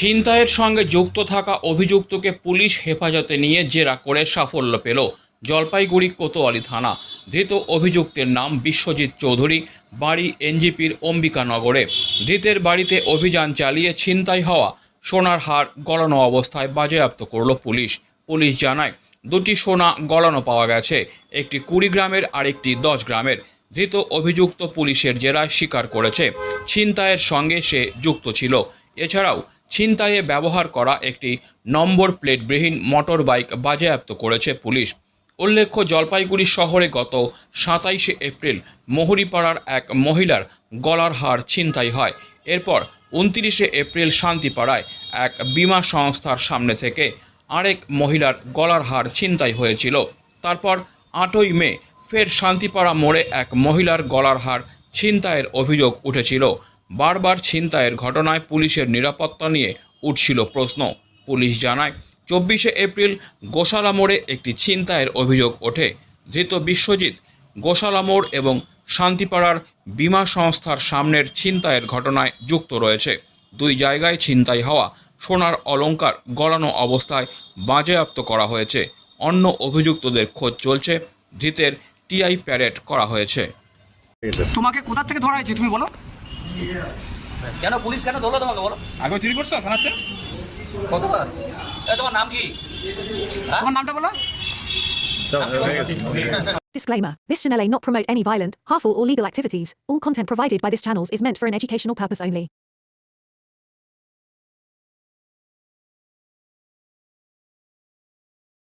ছিনতাইয়ের সঙ্গে যুক্ত থাকা অভিযুক্তকে পুলিশ হেফাজতে নিয়ে জেরা করে সাফল্য পেল জলপাইগুড়ি কোতোয়ালি থানা। ধৃত অভিযুক্তের নাম বিশ্বজিৎ চৌধুরী, বাড়ি এনজিপির অম্বিকানগরে ধৃতের বাড়িতে অভিযান চালিয়ে ছিনতাই হওয়া সোনার হার গলানো অবস্থায় বাজেয়াপ্ত করল পুলিশ। পুলিশ জানায়, দুটি সোনা গলানো পাওয়া গেছে, একটি কুড়ি গ্রামের আর একটি দশ গ্রামের। ধৃত অভিযুক্ত পুলিশের জেরায় স্বীকার করেছে, ছিনতাইয়ের সঙ্গে সে যুক্ত ছিল। এছাড়াও ছিনতাইয়ে ব্যবহার করা একটি নম্বর প্লেটবিহীন মোটর বাইক বাজেয়াপ্ত করেছে পুলিশ। উল্লেখ্য, জলপাইগুড়ি শহরে গত সাতাইশে এপ্রিল মহুরিপাড়ার এক মহিলার গলার হার ছিনতাই হয়। এরপর উনত্রিশে এপ্রিল শান্তিপাড়ায় এক বিমা সংস্থার সামনে থেকে আরেক মহিলার গলার হার ছিনতাই হয়েছিল। তারপর আটই মে ফের শান্তিপাড়া মোড়ে এক মহিলার গলার হার ছিনতাইয়ের অভিযোগ উঠেছিল। বারবার ছিনতাইয়ের ঘটনায় পুলিশের নিরাপত্তা নিয়ে উঠছিল প্রশ্ন। পুলিশ জানায়, চব্বিশে এপ্রিল গোশালা মোড়ে একটি ছিনতাইয়ের অভিযোগ ওঠে। ধৃত বিশ্বজিৎ গোশালা মোড় এবং শান্তিপাড়ার বীমা সংস্থার সামনের ছিনতাইয়ের ঘটনায় যুক্ত রয়েছে। দুই জায়গায় ছিনতাই হওয়া, সোনার অলঙ্কার গলানো অবস্থায় বাজেয়াপ্ত করা হয়েছে। অন্য অভিযুক্তদের খোঁজ চলছে, ধৃতের টিআই প্যারেড করা হয়েছে। তোমাকে কোথা থেকে ধরা হয়েছে তুমি বলো? কেন পুলিশ কেন ধরলো তোমাকে বলো আগে চুরি করছো থানাতে কতবার এ, তোমার নাম কি তোমার নামটা বলো Disclaimer This channel may not promote any violent, harmful, or legal activities. All content provided by this channel is meant for an educational purpose only.